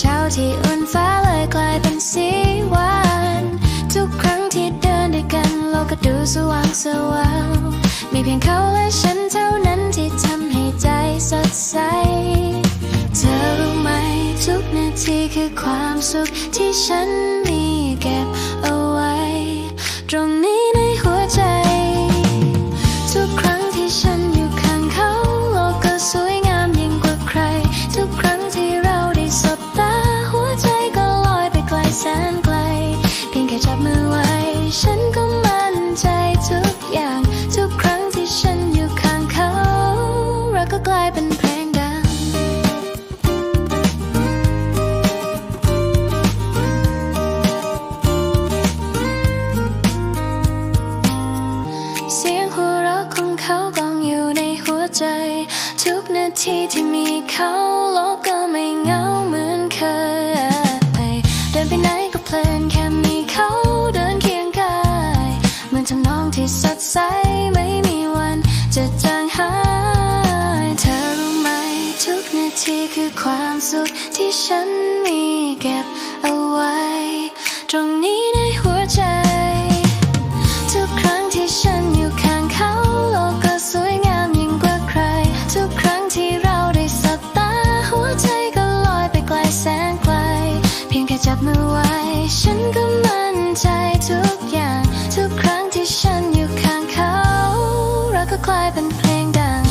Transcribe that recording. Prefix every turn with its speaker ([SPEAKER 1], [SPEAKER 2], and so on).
[SPEAKER 1] เช้าที่อุ่นฟ้าเลยกลายเป็นสีหวาน ทุกครั้งที่เดินด้วยกันโลกก็ดูสว่างสว่างมีเพียงเขาและฉันเท่านั้นที่ทำให้ใจสดใส เธอรู้ไหมทุกนาทีคือความสุขที่ฉันมีเก็บเอาไว้ ตรงนี้ ฉันก็มั่นใจทุกอย่าง ทุกครั้งที่ฉันอยู่ข้างเขา เราก็กลายเป็นเพลงดัง เสียงหัวเราะของเขากองอยู่ในหัวใจ ทุกนาทีที่มีเขาโลก ที่สดใสไม่มีวันจะจางหายเธอรู้ไหมทุกนาทีคือความสุขที่ฉันมีเก็บเอาไว้ Michael Clive and playing down.